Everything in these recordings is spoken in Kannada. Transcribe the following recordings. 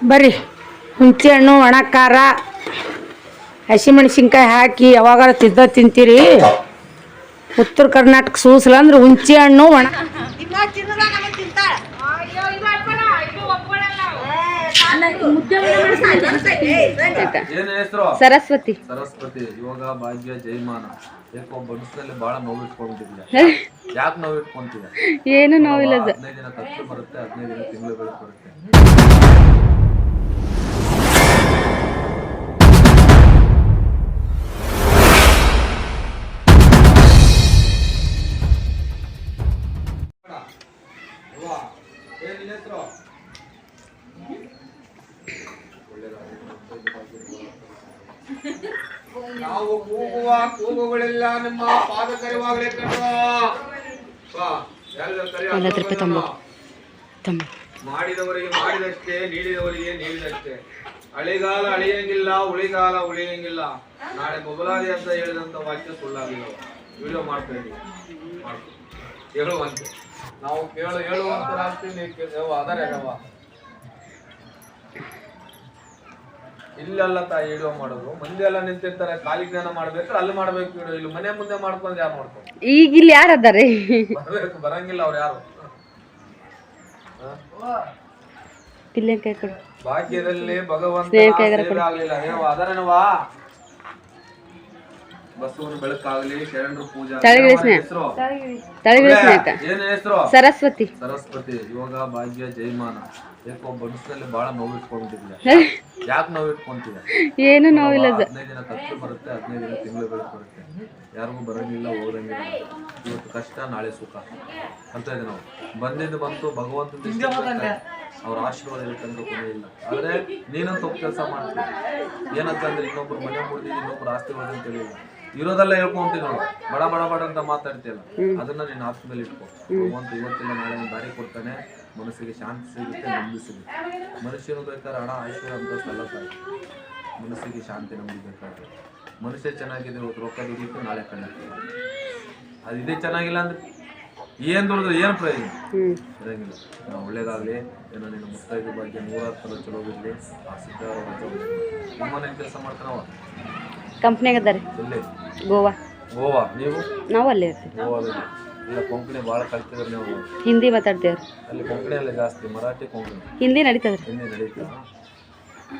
ಬರ್ರಿ. ಹುಂಚಿ ಹಣ್ಣು ಒಣ ಖಾರ ಹಸಿಮೆಣಸಿನ್ಕಾಯಿ ಹಾಕಿ ಯಾವಾಗಾರ ತಿದ್ದ ತಿಂತೀರಿ. ಉತ್ತರ ಕರ್ನಾಟಕ ಸೂಸಲ ಅಂದ್ರೆ ಹುಣಸೆ ಹಣ್ಣು ಒಣ ಏನ್ ಹೆಸರು? ಸರಸ್ವತಿ. ಸರಸ್ವತಿ ಯೋಗ ಭಾಗ್ಯ ಜೈಮಾನ ಯಾಕೋ ಬಡಿಸದಲ್ಲಿ ಬಹಳ ನೋವು ಇಟ್ಕೊಂಡಿದ್ದೆ ಯಾಕೆ ನೋವು ಇಟ್ಕೊಂತಿದ್ದೆ ಏನು ನೋವಿಲ್ಲ. ಹದಿನೈದು ದಿನ ಖರ್ಚು ಬರುತ್ತೆ ಹದಿನೈದು ದಿನ ತಿಂಗಳು ನಾವು ಕೂಗುವ ಕೂಗುಗಳೆಲ್ಲ ನಿಮ್ಮ ಪಾದ ಕರೆವಾಗಲೇ ಕಂಡು ಮಾಡಿದವರಿಗೆ ಮಾಡಿದಷ್ಟೇ ನೀಡಿದವರಿಗೆ ನೀಡಿದಷ್ಟೇ. ಹಳೆಗಾಲ ಅಳಿಯಂಗಿಲ್ಲ ಉಳಿಗಾಲ ಉಳಿಯಂಗಿಲ್ಲ. ನಾಳೆ ಮೊಬಲಾದಿ ಅಂತ ಹೇಳಿದಂತ ವಾಕ್ಯ ಸುಳ್ಳಾಗಿಲ್ಲ ವಿಡಿಯೋ ಮಾಡ್ತಾ ಇದ್ದೀವಿ. ಹೇಳುವಂತೆ. ನಾವು ಕೇಳು ಹೇಳುವಂತ ನೀವು ಅದಾರೆ ಇಲ್ಲೆಲ್ಲ ತಾಯಿ ಹೇಳುವ ಮಾಡೋದು. ಮಂದಿ ಎಲ್ಲ ನಿಂತಿರ್ತಾರೆ ಕಾಲಿ ಜ್ಞಾನ ಮಾಡ್ಬೇಕಾದ್ರೆ ಅಲ್ಲಿ ಮಾಡ್ಬೇಕು ವಿಡಿಯೋ ಇಲ್ಲಿ ಮನೆ ಮುಂದೆ ಮಾಡ್ಕೊಂಡು ಯಾರು ಮಾಡ್ಕೊಂಡು? ಈಗ ಇಲ್ಲಿ ಯಾರು ಅದಾರೆ? ಬರ್ಬೇಕು ಬರಂಗಿಲ್ಲ ಅವ್ರು ಯಾರು? ಭಾಗ್ಯದಲ್ಲಿ ಭಗವಂತ ಆಗ್ಲಿಲ್ಲ. ಹೇಳುವ ಅದರನವಾ ಬಸವನ ಬೆಳಕಾಗ್ಲಿ ಶರಣರು ಪೂಜಾ. ತಳಗಿಳಿ ದೇವರ ಸ್ನೇಹ. ಹೆಸರು? ತಳಗಿಳಿ ಸ್ನೇಹಿತ. ಏನ್ ಹೆಸರು? ಸರಸ್ವತಿ. ಸರಸ್ವತಿ ಯೋಗ ಭಾಗ್ಯ ಜೈಮಾನ ಯಾಕೋ ಬಡಿಸದಲ್ಲಿ ಬಹಳ ನೋವು ಇಟ್ಕೊಂಡಿದ್ದೆ ಯಾಕೆ ನೋವು ಇಟ್ಕೊಂತಿದ್ದೆ ಏನು ನೋವಿಲ್ಲ ಅದು. ಹದಿನೈದು ದಿನ ಖರ್ಚು ಬರುತ್ತೆ ಹದಿನೈದು ದಿನ ತಿಂಗಳು ಬೆಳಕು ಬರುತ್ತೆ ಯಾರಿಗೂ ಬರಂಗಿಲ್ಲ ಹೋಗಂಗಿಲ್ಲ ಇವತ್ತು ಕಷ್ಟ ನಾಳೆ ಸುಖ. ಅಂತ ಇದೆ ನಾವು. ಬಂದಿದ್ದು ಬಂತು ಭಗವಂತ ಅವ್ರ ಆಶೀರ್ವಾದ ಇರ್ತಂದ್ರೆ ಕೊನೆ ಇಲ್ಲ. ಆದ್ರೆ ನೀನಂತ ತಪ್ಪು ಕೆಲಸ ಮಾಡ್ತೀವಿ ಏನಂತಂದ್ರೆ ಇನ್ನೊಬ್ರು ಮನೆ ಮುಡಿದಿದ್ದು ಇನ್ನೊಬ್ರು ಆಸ್ತಿ ಅಂತ ಹೇಳಿಲ್ಲ ಇರೋದೆಲ್ಲ ಹೇಳ್ಕೊಂತೀನಿ ನೋಡು ಬಡ ಬಡ ಬಡ ಅಂತ ಮಾತಾಡ್ತೀಯಲ್ಲ, ಅದನ್ನ ನಿನ್ನ ಆತ್ಮದಲ್ಲಿ ಇಟ್ಕೊ. ಭಗವಂತ ಇವತ್ತಿಲ್ಲ ನಾಳೆ ಒಂದು ದಾರಿ ಕೊಡ್ತಾನೆ, ಮನಸ್ಸಿಗೆ ಶಾಂತಿ ಸಿಗುತ್ತೆ, ನೆಮ್ಮದಿ ಸಿಗುತ್ತೆ. ಮನುಷ್ಯನು ಬೇಕಾದ್ರೆ ಹಣ ಐಶ್ವರ್ಯ ಅಂತ ಸಲ್ಲ ತಾಯಿ ಮನಸ್ಸಿಗೆ ಶಾಂತಿ, ನೆಮ್ಮದಿ ಬೇಕಾದ್ರೆ ಮನುಷ್ಯ ಚೆನ್ನಾಗಿದೆ, ಇವತ್ತು ರೊಕ್ಕ ದುಡಿಯುತ್ತೆ, ನಾಳೆ ಕಣ್ಣಾಗ್ತದೆ ಅದು ಇದೇ ಚೆನ್ನಾಗಿಲ್ಲ ಅಂದ್ರೆ ಏನ್ ದುಡಿದ್ರೆ ಏನು ಪ್ರಯೋಜನ? ಇರಂಗಿಲ್ಲ. ನಾವು ಒಳ್ಳೇದಾಗಲಿ, ಏನೋ ನಿನ್ನ ಮುತ್ತೈದು ಬಗ್ಗೆ ನೂರಾರು ಸಲ ಚಲೋ ಬಿಡಲಿ ಆ ಸಿದ್ಧಾರ ತುಂಬಾನೇ ಕೆಲಸ ಮಾಡ್ತಾನವ? ಕಂಪ್ನಿಯಾಗ ಅದಾರೆ ಎಲ್ಲಿ? ಗೋವಾ. ಗೋವಾ ನೀವು? ನಾವು ಅಲ್ಲೇ ಇರ್ತೀವಿ. ಗೋವಾದಲ್ಲಿ ಇಲ್ಲ ಕೊಂಕಣಿ ಭಾಳ ಕಲ್ತಿದ್ರೆ ನೀವು. ಹಿಂದಿ ಮಾತಾಡ್ತೇವ್ರಿ. ಅಲ್ಲಿ ಕೊಂಕಣಿ ಅಲ್ಲ ಜಾಸ್ತಿ ಮರಾಠಿ ಕೊಂಕಣಿ. ಹಿಂದಿ ನಡೀತದ್ರಿ. ಹಿಂದಿ ನಡೀತಾ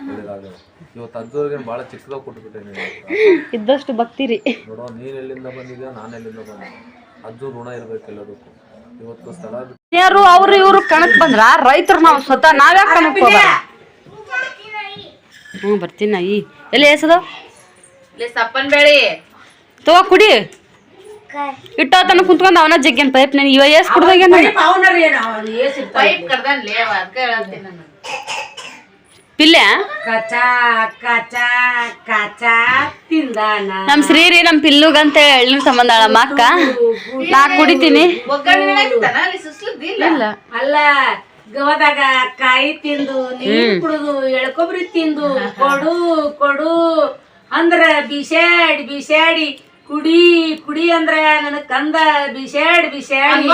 ಒಳ್ಳೇದಾಗಲ್ಲ ಇವತ್ತು ಅಜ್ಜವ್ರಿಗೆ ಭಾಳ ಚಿಕ್ಕದಾಗ ಕೊಟ್ಬಿಟ್ಟೆ ನೀವು ಇದ್ದಷ್ಟು ಬಕ್ತಿರಿ ನೋಡೋ ನೀನು ಎಲ್ಲಿಂದ ಬಂದಿದ್ಯಾ ನಾನು ಎಲ್ಲಿಂದ ಬಂದೆ. ಅಜ್ಜು ಋಣ ಇರ್ಬೇಕು ಎಲ್ಲದಕ್ಕೂ. ಇವತ್ತು ಸ್ಥಳ ಬಿಟ್ಟು ಯಾರು ಅವ್ರು ಇವ್ರು ಕಣಕ್ ಬಂದ್ರ ರೈತರು ನಾವು ಸ್ವತಃ ನಾವ್ಯಾಕೆ ಕಣಕ್ ಹೋಗ ಹ್ಞೂ ಬರ್ತೀನಿ ನಾ ಈ ಎಲ್ಲಿ ಎಸದ? ಸಪ್ಪನ್ ಬೇಳಿ ತಗೋ ಕುಡಿ. ಇಟ್ಟ ತನ ಕುಂತ್ಕೊಂಡ್ ಅವನ ಜಗ್ಗನ್ ಪೈಪ್ ನಾನು ಇವ ಎಸ್ ಕುಡ್ದಾಗ ಪೈಪ್ ಅದಕ್ಕೆ ನಾನು. ಪಿಲ್ಲೆ? ಕಚಾ ಕಚಾ ಕಚಾ ತಿಂದಾನ. ನಮ್ ಶ್ರೀರಿ ನಮ್ ಪಿಲ್ಲುಗಂತ ಎಳ್ಳಿನ ಸಂಬಂಧ ನಮ್ಮ ಅಕ್ಕ. ನಾ ಕುಡಿತೀನಿ. ಅಲ್ಲ ಗವದಾಗ ಕಾಯಿ ತಿಂದು ನೀರು ಕುಡುದು ಎಳ್ಕೊಬ್ರಿ ತಿಂದು ಕೊಡು ಕೊಡು. ಅಂದ್ರ ಬಿಸಾಡಿ ಬಿಸಾಡಿ. ಕುಡಿ ಕುಡಿ ಅಂದ್ರ ನನ್ ಕಂದ ಬಿಸಾಡ್ ಬಿಸಾಡಿ.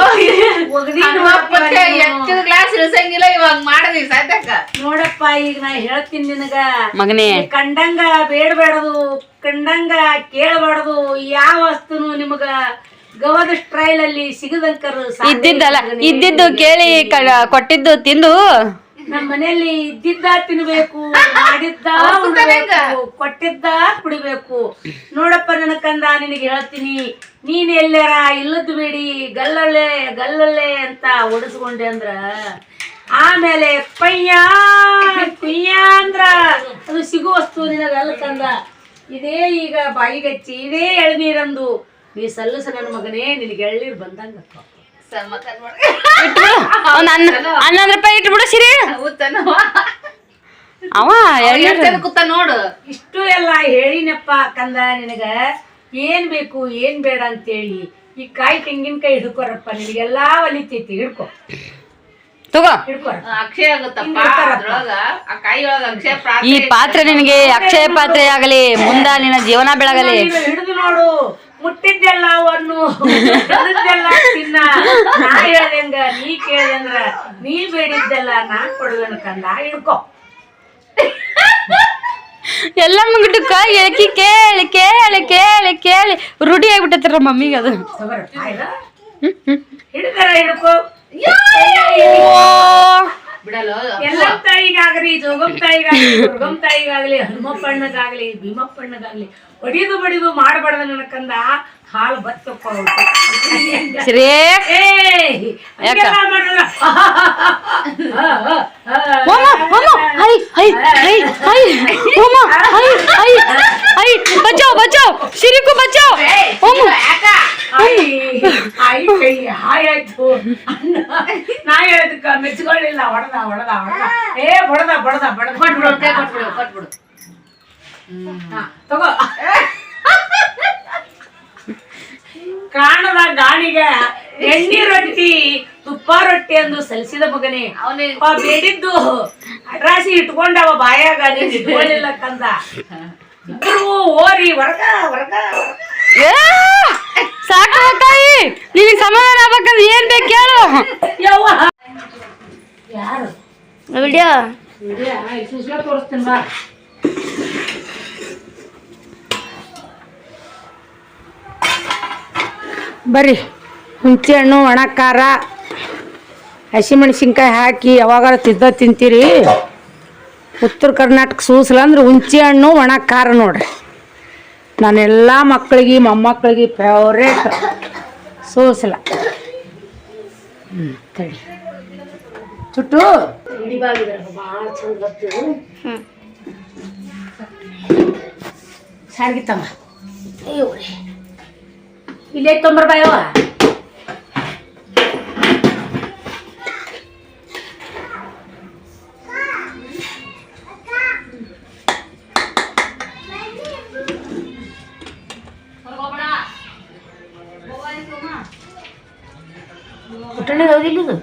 ಗ್ಲಾಸ್ ಇಳಿಸಂಗಿಲ್ಲ ಇವಾಗ ಮಾಡದಿ ಸಾಧ್ಯಕ್ಕ ನೋಡಪ್ಪ ಈಗ ನಾ ಹೇಳ್ತೀನಿ ನಿನಗ. ಮಗನೇ. ಕಂಡಂಗ ಬೇಡಬೇಡದು ಕಂಡಂಗ ಕೇಳಬಾರದು. ಯಾವ ವಸ್ತುನು ನಿಮಗ ಗವದ ಸ್ಟೈಲ್ ಅಲ್ಲಿ ಸಿಗದಂಕರು ಇದ್ದಿದ್ದಲ್ಲ ಇದ್ದಿದ್ದು ಕೇಳಿ ಕ- ಕೊಟ್ಟಿದ್ದು ತಿಂದು ನಮ್ಮ ಮನೆಯಲ್ಲಿ ಇದ್ದಿದ್ದ ತಿನ್ಬೇಕು ಮಾಡಿದ್ದ ಉಣ್ಬೇಕು ಕೊಟ್ಟಿದ್ದ ಕುಡಿಬೇಕು. ನೋಡಪ್ಪ ನನ್ನ ಕಂದ ನಿನಗೆ ಹೇಳ್ತೀನಿ ನೀನ್ ಎಲ್ಲಾರ ಇಲ್ಲದ್ ಬೇಡಿ ಗಲ್ಲಲ್ಲೇ ಗಲ್ಲಲ್ಲೇ ಅಂತ ಒಡಿಸ್ಕೊಂಡೆ ಅಂದ್ರ ಆಮೇಲೆ ಪಯ್ಯ ಪಯ್ಯ ಅಂದ್ರ ಅದು ಸಿಗೋ ವಸ್ತು ನಿನಗಲ್ಲ ಕಂದ. ಇದೇ ಈಗ ಬಾಯಿಗಚ್ಚಿ ಇದೇ ಎಳ್ನೀರಂದು. ನೀ ಸಲ್ಲಿಸ ನನ್ನ ಮಗನೇ ನಿನಗೆ ಎಳ್ನೀರ್ ಬಂದಂಗ ಇಟ್ಬಿಡು. ಒಂದ್ ಹನ್ನ ಹನ್ನೊಂದು ರೂಪಾಯಿ ಇಟ್ಬಿಡು ಸಿರಿ. ಅವ ಕೂತ ನೋಡು. ಇಷ್ಟು ಎಲ್ಲ ಹೇಳಿನಪ್ಪ ಕಂದ ನಿನಗ. ಏನ್ ಬೇಕು ಏನ್ ಬೇಡ ಅಂತೇಳಿ. ಈ ಕಾಯಿ ತೆಂಗಿನಕಾಯಿ ಹಿಡ್ಕೊರಪ್ಪ ನಿನಗೆಲ್ಲಾ ಒಲಿತೈತಿ. ಹಿಡ್ಕೊ. ತಗೋ. ಹಿಡ್ಕೊರ ಅಕ್ಷಯ ಆಗುತ್ತಪ್ಪ. ಅದ್ರೊಳಗ ಆ ಕಾಯಿ ಒಳಗ ಅಕ್ಷಯ ಈ ಪಾತ್ರೆ ನಿನಗೆ ಅಕ್ಷಯ ಪಾತ್ರೆ ಆಗಲಿ ಮುಂದ ನಿನ್ನ ಜೀವನ ಬೆಳಗಲಿ. ಹಿಡಿದು ನೋಡು. ಮುಟ್ಟಿದ್ದೆಲ್ಲ ಅವನ್ನು ಹಿಡಿದೆಲ್ಲ ತಿನ್ನ. ನಾ ಹೇಳ್ದಂಗ ನೀ ಕೇಳ್ದಂದ್ರ ನೀ ಬೇಡಿದ್ದೆಲ್ಲ ನಾ ಕೊಡುವೆನು ಕಂದ. ಹಿಡ್ಕೊ ಎಲ್ಲ ಮುಗಿಟಕ್ಕ ಎಳಕಿ ಕೇಳಿ ಕೇಳಿ ಕೇಳಿ ಕೇಳಿ. ರೂಢಿ ಆಗ್ಬಿಟ್ಟತ್ರ ಮಮ್ಮಿಗೆ ಅದು. ಹಿಡಿದಾರ ಹಿಡ್ಕೋ. ಎಲ್ಲ ತಾಯಿಗಾಗ್ಲಿ ಜೋಗಮ್ ತಾಯಿಗಾಗ್ಲಿ ದುರ್ಗಮ್ ತಾಯಿಗಾಗ್ಲಿ ಹನುಮಪ್ಪಣ್ಣಗಾಗ್ಲಿ ಭೀಮಪ್ಪಣ್ಣಗಾಗ್ಲಿ ಹೊಡಿದು ಬಡಿದು ಮಾಡಬಾರ್ದ ನನಕಂದ ಹಾಲು ಬತ್ತ ಸರಿ. ಏ ಹಂಗೆಲ್ಲ ಮಾಡಿದ್ರ ಮಾಮ ಮಾಮ ಹೈ ಹೈ ಹೈ ಹೈ ಮಾಮ ಹೈ ಹೈ ಹೈ. ಬಚಾವ್ ಬಚಾವ್ ಸಿರಿಕು ಬಚಾವ್ ಮಾಮ ಆಯಿ ಆಯಿ ಕೈ ಹಾಯ್ ಆಯ್ತು. ನಾ ಹೇಳದಕ್ಕ ಮೆಚ್ಕೊಳ್ಳಿಲ್ಲ. ಹೊಡೆದ ಹೊಡೆದ ಹೊಡೆದ. ಏ ಬಡದ ಬಡದ ಬಡದ ಕೊಟ್ಬಿಡು ಕೈ ಕೊಟ್ಬಿಡು ಕೊಟ್ಬಿಡು. ಹಾ, ತಗೋ. ಕಾಣದ ಗಾಣಿಗೆ ಎಣ್ಣೆ ರೊಟ್ಟಿ ತುಪ್ಪ ರೊಟ್ಟಿ ಎಂದು ಸಲ್ಸಿದ ಮಗನೇ. ಅವನೇ. ಅವ ಬೇಡಿದ್ದು ಅಡ್ರಾಸಿ ಇಟ್ಕೊಂಡವ ಬಾಯಾಗ ನೀನ್ ಇಟ್ಕೊಳ್ಳಿಲ್ಲ ಕಂದ. ಇಬ್ರು ಓರಿ ಹೊರಗ ಹೊರಗ ಸಾಕು ತಾಯಿ ನಿನಗೆ ಸಮಾಧಾನ ಆಗ್ಬೇಕಂದ್ರೆ ಏನ್ ಬೇಕು ಕೇಳು. ಯವ್ವ. ಯಾರು? ವಿಡಿಯೋ? ವಿಡಿಯೋ ತೋರಿಸ್ತೀನಿ ಬಾ. ಬರ್ರಿ. ಹುಣಸೆಹಣ್ಣು ಒಣ ಖಾರ ಹಸಿಮೆಣಸಿನ್ಕಾಯಿ ಹಾಕಿ ಯಾವಾಗಾರ ತಿದ್ದ ತಿಂತೀರಿ. ಉತ್ತರ ಕರ್ನಾಟಕ ಸೂಸಲ ಅಂದ್ರೆ ಹುಂಚೆ ಹಣ್ಣು ಒಣ ಖಾರ ನೋಡ್ರಿ. ನಾನೆಲ್ಲ ಮಕ್ಕಳಿಗೆ ಮೊಮ್ಮಕ್ಕಳಿಗೆ ಫೇವ್ರೇಟ್ ಸೂಸಲ. ಹ್ಞೂ ತಡಿ. ಚುಟ್ಟು ಸಾರಿಗಿತ್ತಮ್ಮ ಇಲ್ಲೇ ತೊಂಬರ್ ಬಾಯವ ಪುಟ್ಟಣ್ಣ ಹೌದಿಲ್ಲ ಇದು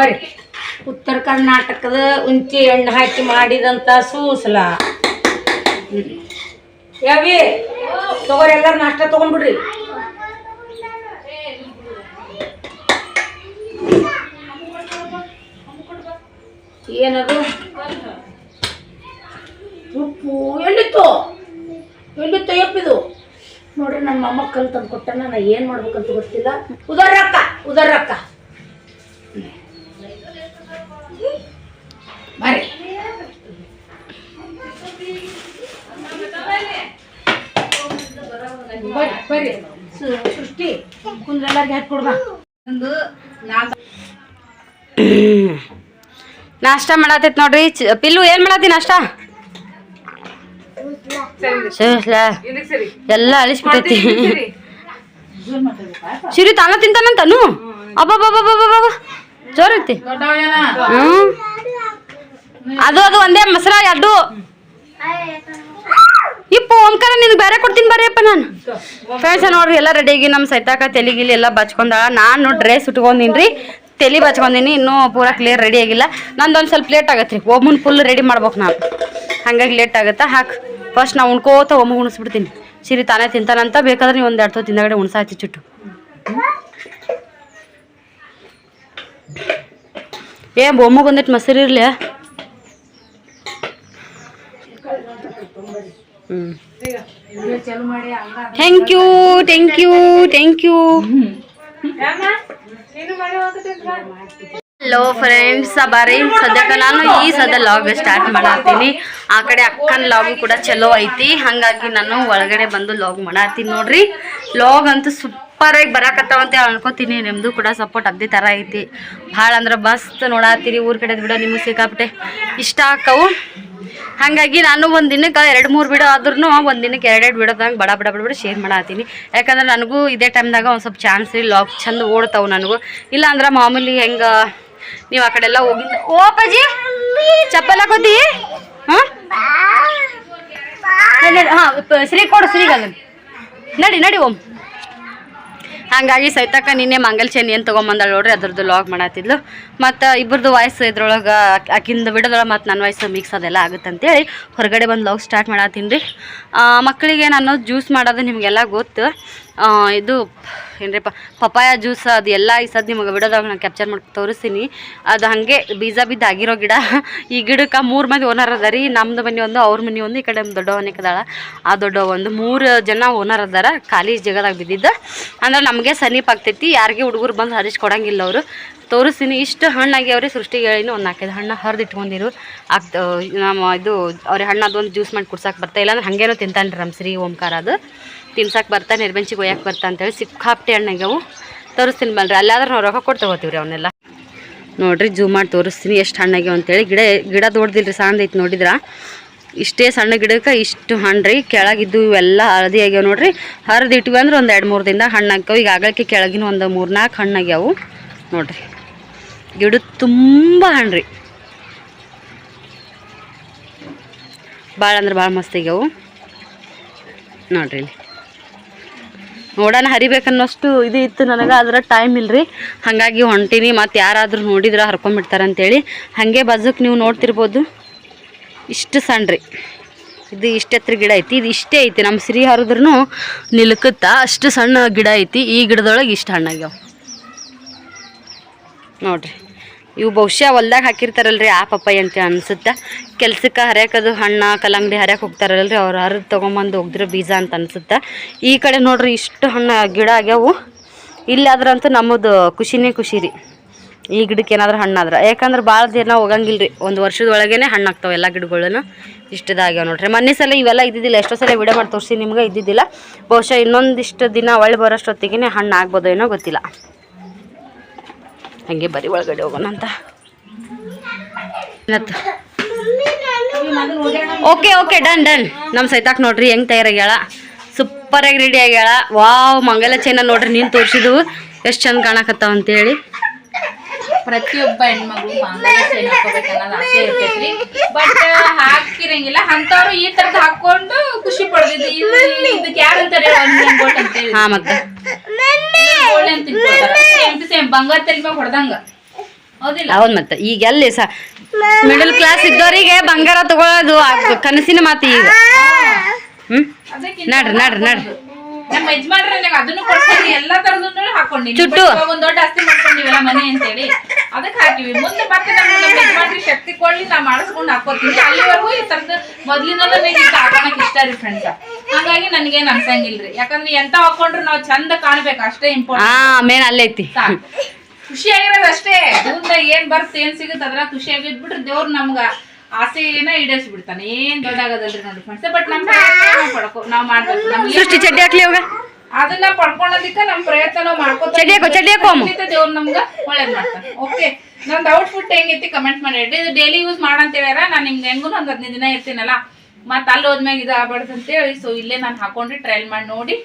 ಬರ್ರಿ. ಉತ್ತರ ಕರ್ನಾಟಕದ ಉಂಚಿ ಎಣ್ಣೆ ಹಾಕಿ ಮಾಡಿದಂಥ ಸೂಸಲ. ಯಾವಿ, ತಗೋರಿ ಎಲ್ಲಾರು ನಾಷ್ಟ ತಗೊಂಡ್ಬಿಡ್ರಿ. ಏನದು? ಉಪ್ಪು. ಎಲ್ಲಿತ್ತು? ಎಲ್ಲಿತ್ತು ಎಪ್ಪಿದು? ನೋಡ್ರಿ ನನ್ನ ಮೊಮ್ಮ ಕಲ್ ತಂದು ಕೊಟ್ಟನ ನಾ ಏನು ಮಾಡ್ಬೇಕಂತ ಗೊತ್ತಿಲ್ಲ. ಉದರ್ ರೊಕ್ಕ ಬರ್ರಿ ಬರ್ರಿ. ಸೃಷ್ಟಿ ಕುಂದ್ರೆಲ್ಲಾರ್ಗೆ ಹಾಕಿ ಕೊಡ್ಬಾ. ಒಂದು ನಾಲ್ಕು ನಾಷ್ಟ ಮಾಡತೈತ್ ನೋಡ್ರಿ. ಚ- ಪಿಲ್ಲು ಏನ್ ಮಾಡತ್ತಿ ನಾಷ್ಟ. ಎಲ್ಲ ಅಳಿಸ್ಬಿಟ್ಟೈತಿ. ಸಿರಿ? ತಾನ ತಿಂತಾನಂತನು? ಅಬ್ಬಬ್ಬಬ್ಬಬ್ಬಬ್ಬ. ಜೋರ್ ಐತಿ ಹ್ಮ್. ಅದು ಅದು ಒಂದೇ ಮೊಸರ ಎರಡು ಇಪ್ಪ ಓಂಕಾರ ನಿನ್ಗೆ ಬೇರೆ ಕೊಡ್ತೀನಿ ಬರೀಪ್ಪ ನಾನು. ಫ್ಯಾಷನ್ ನೋಡ್ರಿ, ಎಲ್ಲ ರೆಡಿಯಾಗಿ ನಮ್ಮ ಸೈತಾಕ ತೆಲಿಗಿಲಿ ಎಲ್ಲ ಬಚ್ಕೊಂಡ. ನಾನು ಡ್ರೆಸ್ ಉಟ್ಕೊಂಡಿನ್ರಿ, ತಲೆ ಬಚ್ಕೊಂಡಿನಿ, ಇನ್ನೂ ಪೂರ ಕ್ಲಿಯರ್ ರೆಡಿ ಆಗಿಲ್ಲ. ನಂದೊಂದು ಸ್ವಲ್ಪ ಲೇಟ್ ಆಗತ್ತೆ ರೀ ಒಮ್ಮನ್ ಫುಲ್ ರೆಡಿ ಮಾಡ್ಬೇಕು ನಾನು. ಹಂಗಾಗಿ ಲೇಟ್ ಆಗುತ್ತೆ? ಹಾಕ್. ಫಸ್ಟ್ ನಾವು ಉಣ್ಕೋತ ಒಮ್ಮೆ ಉಣಿಸ್ಬಿಡ್ತೀನಿ. ಸಿರಿ ತಾನೇ ತಿಂತಾನಂತ, ಬೇಕಾದ್ರೆ ನೀವು ಒಂದು ಎರಡು ತೋ ತಿಂದಗಡೆ ಉಣ್ಸಾತಿ ಚುಟ್ಟು. ಏ ಬೊಮ್ಮಗೊಂದಿಟ್ಟು ಮೊಸರು ಇರ್ಲಿ thank you thank you thank you hello friends ಬಾರಿ ಸದ್ಯಕ್ಕೆ ನಾನು ಈ ಸದ ಲಾಗ್ ಸ್ಟಾರ್ಟ್ ಮಾಡತ್ತೀನಿ ಆ ಕಡೆ ಅಕ್ಕನ ಲಾಗ್ ಕೂಡ ಚಲೋ ಐತಿ. ಹಾಗಾಗಿ ನಾನು ಒಳಗಡೆ ಬಂದು ಲಾಗ್ ಮಾಡತ್ತೀನಿ ನೋಡ್ರಿ. ಲಾಗ್ ಅಂತೂ ಸೂಪರ್ ಆಗಿ ಬರಾಕತ್ತಾವಂತ ಅನ್ಕೋತೀನಿ. ನಿಮ್ದು ಕೂಡ ಸಪೋರ್ಟ್ ಅದೇ ಥರ ಐತಿ. ಭಾಳ ಅಂದ್ರೆ ಬಸ್ ನೋಡತ್ತೀರಿ ಊರ್ ಕಡೆ ಬಿಡ, ನಿಮಗೆ ಸಿಕ್ಕಾಪಟ್ಟೆ ಇಷ್ಟ ಆಕವು. ಹಾಗಾಗಿ ನಾನು ಒಂದು ದಿನಕ್ಕೆ ಎರಡು ಮೂರು ಬಿಡೋ ಆದ್ರೂ ಒಂದು ದಿನಕ್ಕೆ ಎರಡೆರಡು ಬಿಡೋದಂಗೆ ಬಡ ಬಡ ಬಡ ಬಿಡ ಶೇರ್ ಮಾಡತ್ತೀನಿ ಯಾಕಂದ್ರೆ ನನಗೂ ಇದೇ ಟೈಮ್ದಾಗ ಒಂದು ಸ್ವಲ್ಪ ಚಾನ್ಸ್ ರೀ ಲಾಕ್ ಚಂದ ಓಡ್ತಾವೆ ನನಗೂ. ಇಲ್ಲ ಅಂದ್ರೆ ಮಾಮೂಲಿ ಹೆಂಗೆ, ನೀವು ಆ ಕಡೆ ಎಲ್ಲ ಹೋಗಿ ಓ, ಅಪ್ಪಾಜಿ! ಚಪ್ಪಲ್ ಹಾಕೋತಿ? ಹಾಂ? ಪ- ಶ್ರೀ ಕೊಡು ಶ್ರೀಗಲ್ಲ ನಡಿ ನಡಿ ಓಮ್ ಹಂಗಾಗಿ ಸೈತಕ್ಕ ನಿನ್ನೆ ಮಂಗಲ್ಚೇನಿ ಏನು ತೊಗೊಂಬಂದಾಳ ನೋಡ್ರಿ, ಅದ್ರದ್ದು ಲಾಗ್ ಮಾಡತ್ತಿದ್ಲು ಮತ್ತು ಇಬ್ಬರದು ವಾಯ್ಸ್ ಇದ್ರೊಳಗೆ ಆಕಿಂದ ಬಿಡೋದ್ರೊಳಗೆ ಮತ್ತು ನನ್ನ ವಾಯ್ಸ್ ಮಿಕ್ಸ್ ಅದೆಲ್ಲ ಆಗುತ್ತೆ ಅಂತೇಳಿ ಹೊರಗಡೆ ಬಂದು ಲಾಗ್ ಸ್ಟಾರ್ಟ್ ಮಾಡತ್ತೀನಿ ರೀ ಮಕ್ಕಳಿಗೆ ನಾನು ಜ್ಯೂಸ್ ಮಾಡೋದು ನಿಮಗೆಲ್ಲ ಗೊತ್ತು. ಇದು ಏನ್ರಿಪ್ಪ ಪಪಾಯ ಜ್ಯೂಸ್ ಅದು ಎಲ್ಲ ಈ ಸದ್ ನಿಮಗೆ ಬಿಡೋದಾಗ ನಾನು ಕ್ಯಾಪ್ಚರ್ ಮಾಡಿ ತೋರಿಸ್ತೀನಿ. ಅದು ಹಾಗೆ ಬೀಜ ಬಿದ್ದು ಆಗಿರೋ ಗಿಡ. ಈ ಗಿಡಕ್ಕೆ ಮೂರು ಮಂದಿ ಓನರ್ ಅದ ರೀ ನಮ್ದು ಮನೆ ಒಂದು, ಅವ್ರ ಮನೆ ಒಂದು, ಈ ಕಡೆ ದೊಡ್ಡ ಕದಾಳ ಆ ದೊಡ್ಡ ಒಂದು ಮೂರು ಜನ ಓನರ್ ಅದಾರ. ಖಾಲಿ ಜಾಗದಾಗ ಬಿದ್ದಿದ್ದು. ಅಂದ್ರೆ ನಮಗೆ ಸಮೀಪ ಆಗ್ತೈತಿ. ಯಾರಿಗೆ ಹುಡುಗರು ಬಂದು ಹರಿಸಿ ಕೊಡಂಗಿಲ್ಲ ಅವರು. ತೋರಿಸ್ತೀನಿ. ಇಷ್ಟು ಹಣ್ಣಾಗ್ಯಾವ್ರಿ ಸೃಷ್ಟಿಗೆ ಹೇಳಿನೂ ಒಂದು ನಾಲ್ಕೈದು ಹಣ್ಣು ಹರಿದು ಇಟ್ಕೊಂಡಿರು. ಆಗ್ತ ನಮ್ಮ ಇದು ಅವ್ರಿಗೆ ಹಣ್ಣು ಅದೊಂದು ಜ್ಯೂಸ್ ಮಾಡಿ ಕುಡ್ಸಕ್ಕೆ ಬರ್ತಾ ಇಲ್ಲ. ಅಂದ್ರೆ ಹಾಗೇನೋ ತಿಂತಾನೆ ರೀ ನಮ್ಮ ಓಂಕಾರ ಅದು. ತಿನ್ಸಕ್ಕೆ ಬರ್ತಾ ನಿರ್ಬೆಂಚಿಗೆ ಒಯ್ಯಕ್ಕೆ ಬರ್ತಾ ಅಂತೇಳಿ ಸಿಕ್ಕಾಪಟ್ಟೆ ಅವು ತೋರಿಸ್ತೀನಿ ಬಲ್ರಿ ಅಲ್ಲಾದ್ರೆ ನಾವು ರೊಕ್ಕ ಕೊಟ್ಟು ತಗೋತೀವಿ ರೀ ಅವನ್ನೆಲ್ಲ ನೋಡಿರಿ ಜೂಮ್ ಮಾಡಿ ತೋರಿಸ್ತೀನಿ ಎಷ್ಟು ಹಣ್ಣಾಗ್ಯಾವ ಅಂತೇಳಿ. ಗಿಡ ಗಿಡ ದೊಡ್ದಿಲ್ರಿ ಸಣ್ಣ ಐತಿ ನೋಡಿದ್ರ? ಇಷ್ಟೇ ಸಣ್ಣ ಗಿಡಕ್ಕೆ ಇಷ್ಟು ಹಣ್ಣು ರೀ ಕೆಳಗಿದ್ದು ಇವೆಲ್ಲ ಹಳದಿ ಆಗ್ಯಾವ ನೋಡಿರಿ. ಹರಿದು ಇಟ್ವಿ ಅಂದ್ರೆ ಒಂದು ಎರಡು ಮೂರು ದಿನ ಹಣ್ಣು ಹಾಕ್ಯಾವ ಈಗ ಆಗಲಿಕ್ಕೆ ಕೆಳಗಿನ ಒಂದು ಮೂರು ನಾಲ್ಕು ಹಣ್ಣಾಗ್ಯಾವು ನೋಡಿರಿ. ಗಿಡ ತುಂಬ ಹಣ್ಣು ರೀ ಭಾಳ ಅಂದ್ರೆ ಭಾಳ ಮಸ್ತ್ ಆಗ್ಯಾವು. ನೋಡಿರಿ ನೋಡೋಣ, ಹರಿಬೇಕನ್ನೋಷ್ಟು ಇದು ಇತ್ತು ನನಗೆ ಅದರ ಟೈಮ್ ಇಲ್ರಿ. ಹಾಗಾಗಿ ಹೊಂಟೀನಿ ಮತ್ತು ಯಾರಾದರೂ ನೋಡಿದ್ರೆ ಹರ್ಕೊಂಬಿಡ್ತಾರೆ ಅಂತೇಳಿ. ಹಾಗೆ ಬಜಕ್ಕೆ ನೀವು ನೋಡ್ತಿರ್ಬೋದು. ಇಷ್ಟು ಸಣ್ಣ ರೀ ಇದು ಇಷ್ಟು ಎತ್ರ ಗಿಡ ಐತಿ. ಇದು ಇಷ್ಟೇ ಐತಿ. ನಮ್ಮ ಸಿರಿ ಹರಿದ್ರೂ ನಿಲ್ಕುತ್ತಾ, ಅಷ್ಟು ಸಣ್ಣ ಗಿಡ ಐತಿ. ಈ ಗಿಡದೊಳಗೆ ಇಷ್ಟು ಹಣ್ಣಾಗ್ಯಾವ. ನೋಡ್ರಿ. ಇವು ಬಹುಶಃ ಹೊಲ್ದಾಗ ಹಾಕಿರ್ತಾರಲ್ರಿ, ಆ ಪಪ್ಪಾಯಿ ಅಂತ ಅನ್ಸುತ್ತೆ. ಕೆಲ್ಸಕ್ಕೆ ಹರ್ಯಾಕದು ಹಣ್ಣು, ಕಲ್ಲಂಗಡಿ ಹರ್ಯಾಕೆ ಹೋಗ್ತಾರಲ್ರಿ, ಅವ್ರು ಹರಿದು ತೊಗೊಂಬಂದು ಹೋಗ್ದಿರೋ ಬೀಜ ಅಂತ ಅನ್ಸುತ್ತೆ. ಈ ಕಡೆ ನೋಡ್ರಿ ಇಷ್ಟು ಹಣ್ಣು, ಗಿಡ ಆಗ್ಯಾವು. ಇಲ್ಲಾದ್ರಂತೂ ನಮ್ಮದು ಖುಷಿನೇ ಖುಷಿ ರೀ. ಈ ಗಿಡಕ್ಕೆ ಏನಾದ್ರು ಹಣ್ಣಾದ್ರೆ ಯಾಕಂದ್ರೆ ಭಾಳ ದಿನ ಹೋಗಂಗಿಲ್ಲ ರೀ ಒಂದು ವರ್ಷದೊಳಗೇ ಹಣ್ಣು ಆಗ್ತಾವೆ ಎಲ್ಲ ಗಿಡಗಳನ್ನು ಇಷ್ಟದಾಗ್ಯಾವ ನೋಡ್ರಿ. ಮೊನ್ನೆ ಸಲ ಇವೆಲ್ಲ ಇದ್ದಿದ್ದಿಲ್ಲ, ಎಷ್ಟೋ ಸಲ ವಿಡಿಯೋ ಮಾಡಿ ತೋರಿಸಿ ನಿಮ್ಗೆ ಇದ್ದಿದ್ದಿಲ್ಲ. ಬಹುಶಃ ಇನ್ನೊಂದಿಷ್ಟು ದಿನ ಒಳ್ಳೆ ಬರೋಷ್ಟೊತ್ತಿಗೆ ಹಣ್ಣು ಆಗ್ಬೋದೇನೋ ಗೊತ್ತಿಲ್ಲ. ಹಂಗೆ ಬರಿ ಒಳಗಡೆ ಹೋಗೋಣ ಅಂತ. ಓಕೆ ಓಕೆ ಡನ್ ಡನ್ ನಮ್ಮ ಸೈತಾಕ್ ನೋಡ್ರಿ, ಹೆಂಗ್ ತಯಾರಾಗ್ಯಾಳ? ಸೂಪರಾಗಿ ರೆಡಿ ಆಗ್ಯಾಳ. ವಾವ್ ಮಂಗಲ ಚೈನ ನೋಡ್ರಿ, ನೀನು ತೋರಿಸಿದ್ವು ಎಷ್ಟು ಚಂದ ಕಾಣಕತ್ತಾವ ಅಂತೇಳಿ. ಪ್ರತಿಯೊಬ್ಬ ಹೆಣ್ಮಗು ಮಾಂಗಲ್ಯ ಚೈನ್ ಹಾಕೋಬೇಕನ್ನೋದು ಆಸೆ ಇರ್ತೈತ್ರಿ. ಬಟ್ ಹಾಕಿರಂಗಿಲ್ಲ. ಅಂತವ್ರು ಈ ತರದ್ ಹಾಕೊಂಡು ಖುಷಿ ಪಡ್ದಿದ್ದು. ಇದಕ್ಕೆ ಯಾರು ಅಂತಾರೆ ಅಂತ ಅಂತೇಳಿ ಹಾ ಮತ್ತೆ. ಗೋಲ್ಡ್ ಅಂತ ಸೇಮ್ ಟು ಸೇಮ್ ಬಂಗಾರ ತಲೆ ಮ್ಯಾಗ ಹೊಡೆದಂಗ. ಹೌದಿಲ್ಲ? ಹೌದು ಮತ್ತೆ. ಈಗ ಎಲ್ಲಿ ಸ ಮಿಡಲ್ ಕ್ಲಾಸ್ ಇದ್ದವರಿಗೆ ಬಂಗಾರ ತಗೊಳ್ಳೋದು ಕನಸಿನ ಮಾತು ಈಗ. ಹ್ಮ್? ನಡ್ರಿ ನಡ್ರಿ ನಡ್ರಿ. ನಮ್ಮ ಯಜಮಾನ್ರ ನಂಗೆ ಅದನ್ನು ಕೊಡ್ತೀನಿ. ಎಲ್ಲಾ ತರದನ್ನು ಹಾಕೊಂಡಿನಿ ಚುಟ್ಟು. ಒಂದ್ ದೊಡ್ಡ ಆಸ್ತಿ ಮನೆ ಅಂತೇಳಿ. ಅದಕ್ಕೆ ಹಾಕಿವಿ ಮುಂದೆ ಮತ್ತೆ ಯಜಮಾನ್ರಿಗೆ ಶಕ್ತಿ ಕೊಡ್ಲಿ ನಾ ಮಾಡಿಸ್ಕೊಂಡು ಹಾಕೋತೀನಿ. ಅಲ್ಲಿವರೆಗೂ ಈ ತರದ ಮೊದ್ಲಿಂದ ನನಗೆ ಇಷ್ಟ ಹಾಕೋಣಕ್ ಇಷ್ಟ ರೀ ಫ್ರೆಂಡ್ಸ್ ಹಾಗಾಗಿ ನನಗೇನ್ ಅನ್ಸಂಗಿಲ್ರಿ. ಯಾಕಂದ್ರೆ ಎಂತ ಹಾಕೊಂಡ್ರು ನಾವ್ ಚಂದ ಕಾಣ್ಬೇಕು ಅಷ್ಟೇ ಇಂಪಾರ್ಟೆಂಟ್ ಮೇನ್ ಅಲ್ಲೈತಿ ಖುಷಿ ಖುಷಿಯಾಗಿರೋದು ಅಷ್ಟೇ. ಮುಂದೆ ಏನ್ ಬರುತ್ತೆ ಏನ್ ಸಿಗುತ್ತೆ ಅದ್ರ ಖುಷಿಯಾಗಿದ್ಬಿಟ್ರೆ ದೇವ್ರು ನಮ್ಗ ಆಸೆನ ಈಡೇರಿಸ್ಬಿಡ್ತಾನೆ. ಏನ್ ಏನ್ ದೊಡ್ಡಾಗದಲ್ರಿ ನೋಡಿ ಫ್ರೆಂಡ್ಸ್ ಬಟ್ ನಮ್ಗೆ ಪಡ್ಕೊ ನಾವ್ ಮಾಡ್ಬೇಕು. ನಮ್ಗೆ ಸೃಷ್ಟಿ ಚಡ್ಡಿ ಹಾಕ್ಲಿ ಇವಾಗ? ಅದನ್ನ ಪಡ್ಕೊಳೋದಕ್ಕ ನಮ್ ಪ್ರಯತ್ನ ಮಾಡ್ಕೋತೀವಿ ಮಾಡ್ಕೊತ ಚಡ್ಡಿ ಹಾಕೋ, ಚಡ್ಡಿ ಹಾಕೋ ಅಮ್ಮ. ದೇವ್ರು ನಮ್ಗ ಒಳ್ಳೇದ್ ಮಾಡ್ತಾನೆ ಓಕೆ ನಂದ್ ಔಟ್ಫುಟ್ ಹೆಂಗೈತಿ ಕಮೆಂಟ್ ಮಾಡಿ. ಇದು ಡೈಲಿ ಯೂಸ್ ಮಾಡಂತ ಹೇಳ್ಯಾರ ನಾನು ನಿಮ್ಗೆ ಹೆಂಗೂ ಒಂದು ಹದಿನೈದು ದಿನ ಇರ್ತೀನಲ್ಲ ಮತ್ತೆ ಅಲ್ಲಿ ಹೋದ್ಮ್ಯಾಗ ಇದು ಆಗ್ಬಾರ್ದು ಅಂತೇಳಿ ಸೊ ಇಲ್ಲೇ ನಾನು ಹಾಕೊಂಡ್ರಿ ಟ್ರಯಲ್ ಮಾಡಿ ನೋಡಿ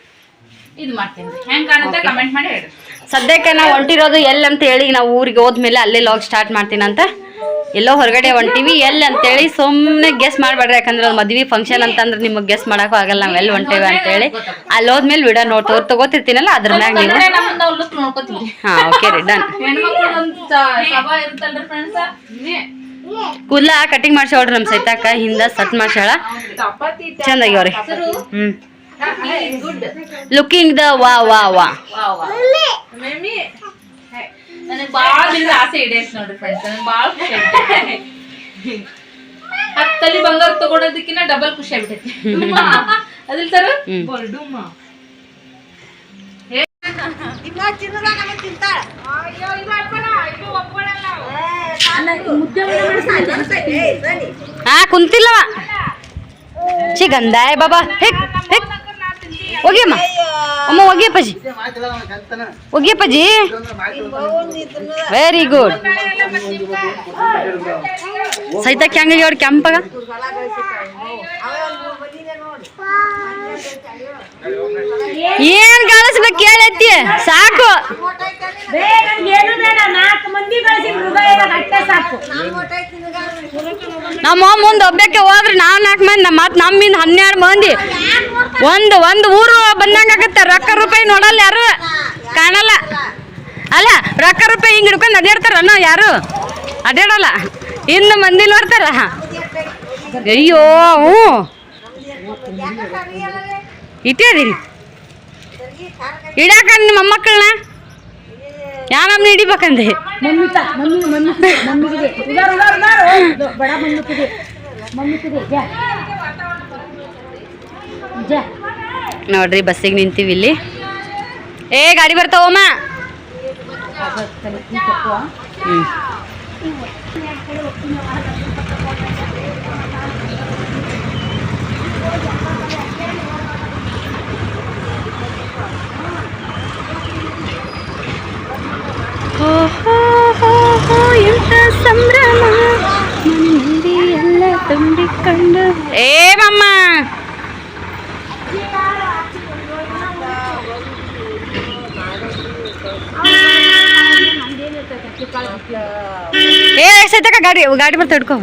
ಇದು ಮಾಡ್ತೀನಿ. ಹೆಂಗ್ ಕಾಣುತ್ತೆ ಕಮೆಂಟ್ ಮಾಡಿ ಹೇಳಿ ಸದ್ಯಕ್ಕೆ ನಾವು ಹೊಂಟಿರೋದು ಎಲ್ಲಿ ಅಂತ ಹೇಳಿ ನಾವು ಊರಿಗೆ ಹೋದ್ಮೇಲೆ ಅಲ್ಲೇ ಲಾಗ್ ಸ್ಟಾರ್ಟ್ ಮಾಡ್ತೀನಂತ. ಎಲ್ಲೋ ಹೊರಗಡೆ ಹೊಂಟಿವಿ ಎಲ್ಲಿ ಅಂತೇಳಿ ಸುಮ್ಮನೆ ಗೆಸ್ ಮಾಡ್ಬೇಡ್ರಿ. ಯಾಕಂದ್ರೆ ಒಂದು ಮದ್ವೆ ಫಂಕ್ಷನ್ ಅಂತಂದ್ರೆ ನಿಮಗೆ ಗೆಸ್ ಮಾಡೋಕ್ಕೂ ಆಗಲ್ಲ. ನಾವು ಎಲ್ಲಿ ಹೊಂಟೇವೆ ಅಂತೇಳಿ. ಅಲ್ಲಿ ಹೋದ್ಮೇಲೆ ವಿಡಿಯೋ ನೋಡಿ ತೋರ್ ತಗೋತಿರ್ತೀನಲ್ಲ ಅದ್ರ ಮ್ಯಾಗ ನೀವು. ಹಾಂ ಓಕೆ ರೀ ಡನ್ ಕೂದಲ ಕಟಿಂಗ್ ಮಾಡ್ಸೋಳ್ರಿ ನಮ್ಮ ಸೈತಾಕ ಹಿಂದ ಸತ್ ಮಾಡ್ಸೋಳ. ಚಂದಾಗಿವ್ರಿ. ಹ್ಮ್. ಹ್ಞೂ ಗುಡ್. ಲುಕಿಂಗ್ ದ ವಾ ವಾ ವಾ. ನನಗೆ ಭಾಳ ಆಸೆ ಈಡೇರ್ಸ್ ನೋಡ್ರಿ ಫ್ರೆಂಡ್ಸ್ ನನಗೆ ಭಾಳ ಖುಷಿ ಹತ್ತಲ್ಲಿ ಬಂಗಾರ ತಗೊಳೋದಕ್ಕಿಂತ ಡಬಲ್ ಖುಷಿ ಆಗ್ಬಿಟ್ಟೈತಿ ಅದಿಲ್ಲ ಸರ್ ಹಾ ಕುಂತಿಲ್ಲವ. ಚಿ ಗಂಧಾಯ ಬಾಬಾ. ಹೆಕ್ ಹೆಕ್ ಹೋಗಿಯಮ್ಮ. ಅಮ್ಮ ಹೋಗಿಯಪ್ಪಾಜಿ ಹೋಗಿಯಪ್ಪಾಜಿ ವೆರಿ ಗುಡ್ ಸೈತಕ್ಕೆ ಹೆಂಗಾಗಿ ಅವ್ರು ಕೆಂಪಗ? ಏನ್ ಗಳಿಸ್ಬೇಕು ಕೇಳತ್ತಿ? ಸಾಕು. ನಮ್ಮ ಮುಂದೆ ಒಬ್ಬಕ್ಕೆ ಹೋದ್ರೆ ನಾವ್ ನಾಲ್ಕು ಮಂದಿ, ನಮ್ಮ ಮಾತು ನಮ್ಮಿಂದ ಹನ್ನೆರಡು ಮಂದಿ. ಒಂದು ಒಂದು ಊರು ಬಂದಂಗ ಆಗತ್ತ. ರೊಕ್ಕ ರೂಪಾಯಿ ನೋಡಲ್ಲ ಯಾರು? ಕಾಣಲ್ಲ. ಅಲ್ಲ, ರೊಕ್ಕ ರೂಪಾಯಿ ಹಿಂಗ್ ಹಿಡ್ಕೊಂಡು ಅಡ್ಯಾಡ್ತಾರ ಯಾರು? ಅಡ್ಯಾಡಲ್ಲ. ಇನ್ನು ಮಂದಿ ನೋಡ್ತಾರ. ಅಯ್ಯೋ, ಹ್ಞೂ. ಇಟ್ಟೇ ಅದಿರಿ ಇಡಾಕ ನಿಮ್ಮ ಮೊಮ್ಮಕ್ಕಳನ್ನ? ಯಾವ ನಮ್ನ ಹಿಡಿಬೇಕಂದೆ ನೋಡ್ರಿ ಬಸ್ಸಿಗೆ ನಿಂತೀವಿ ಇಲ್ಲಿ. ಏ ಗಾಡಿ ಬರ್ತಾವಮ್ಮ ಹ್ಞೂ ಎಂತ ಸಂಭ್ರಮ ಮನೆಯಲ್ಲಿ ಎಲ್ಲ ತುಂಬಿಕೊಂಡು ಏ ಮಮ್ಮ ಏ ಸೈತಕ ಗಾಡಿ ಗಾಡಿ ಬರ್ತಾ ಹಿಡ್ಕೊ